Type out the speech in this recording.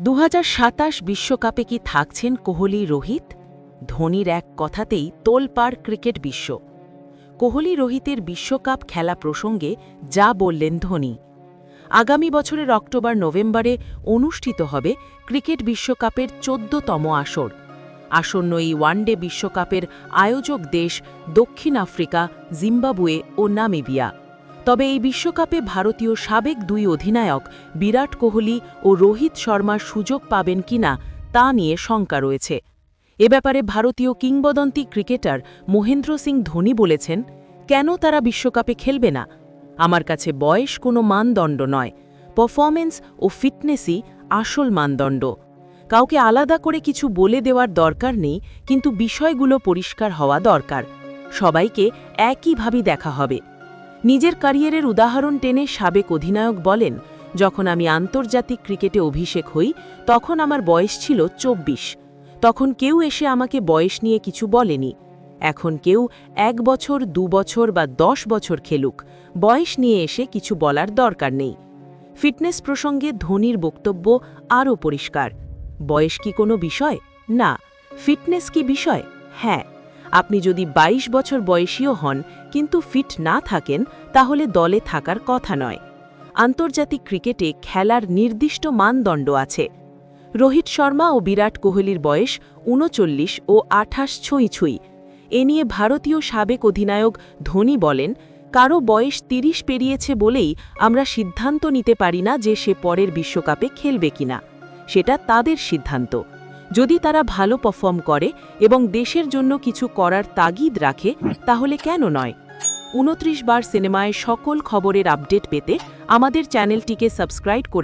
দু বিশ্বকাপে কি থাকছেন কোহলি, রোহিত? ধোনির এক কথাতেই তোলপাড় ক্রিকেট বিশ্ব। কোহলি, রোহিতের বিশ্বকাপ খেলা প্রসঙ্গে যা বললেন ধোনি। আগামী বছরের অক্টোবর, নভেম্বরে অনুষ্ঠিত হবে ক্রিকেট বিশ্বকাপের চোদ্দতম আসর। আসন্ন এই ওয়ানডে বিশ্বকাপের আয়োজক দেশ দক্ষিণ আফ্রিকা, জিম্বাবুয়ে ও নামিবিয়া। তবে এই বিশ্বকাপে ভারতীয় সাবেক দুই অধিনায়ক বিরাট কোহলি ও রোহিত শর্মার সুযোগ পাবেন কিনা তা নিয়ে শঙ্কা রয়েছে। এ ব্যাপারে ভারতীয় কিংবদন্তি ক্রিকেটার মহেন্দ্র সিং ধোনি বলেছেন, কেন তারা বিশ্বকাপে খেলবে না? আমার কাছে বয়স কোনো মানদণ্ড নয়। পারফরমেন্স ও ফিটনেসই আসল মানদণ্ড। কাউকে আলাদা করে কিছু বলে দেওয়ার দরকার নেই, কিন্তু বিষয়গুলো পরিষ্কার হওয়া দরকার। সবাইকে একইভাবে দেখা হবে। নিজের ক্যারিয়ারের উদাহরণ টেনে সাবেক অধিনায়ক বলেন, যখন আমি আন্তর্জাতিক ক্রিকেটে অভিষেক হই, তখন আমার বয়স ছিল চব্বিশ। তখন কেউ এসে আমাকে বয়স নিয়ে কিছু বলেনি। এখন কেউ এক বছর, দু বছর বা দশ বছর খেলুক, বয়স নিয়ে এসে কিছু বলার দরকার নেই। ফিটনেস প্রসঙ্গে ধোনির বক্তব্য আরও পরিষ্কার। বয়স কি কোনো বিষয়? না। ফিটনেস কি বিষয়? হ্যাঁ। আপনি যদি ২২ বছর বয়সীও হন, কিন্তু ফিট না থাকেন, তাহলে দলে থাকার কথা নয়। আন্তর্জাতিক ক্রিকেটে খেলার নির্দিষ্ট মানদণ্ড আছে। রোহিত শর্মা ও বিরাট কোহলির বয়স উনচল্লিশ ও আঠাশ ছুঁই ছুঁই। এ নিয়ে ভারতীয় সাবেক অধিনায়ক ধোনি বলেন কারও বয়স তিরিশ পেরিয়েছে বলেই আমরা সিদ্ধান্ত নিতে পারি না যে সে পরের বিশ্বকাপে খেলবে কিনা। সেটা তাদের সিদ্ধান্ত। যদি তারা ভালো পারফর্ম করে এবং দেশের জন্য কিছু করার তাগিদ রাখে, তাহলে কেন নয়? উনত্রিশ বার সিনেমায় সকল খবরের আপডেট পেতে আমাদের চ্যানেলটিকে সাবস্ক্রাইব করে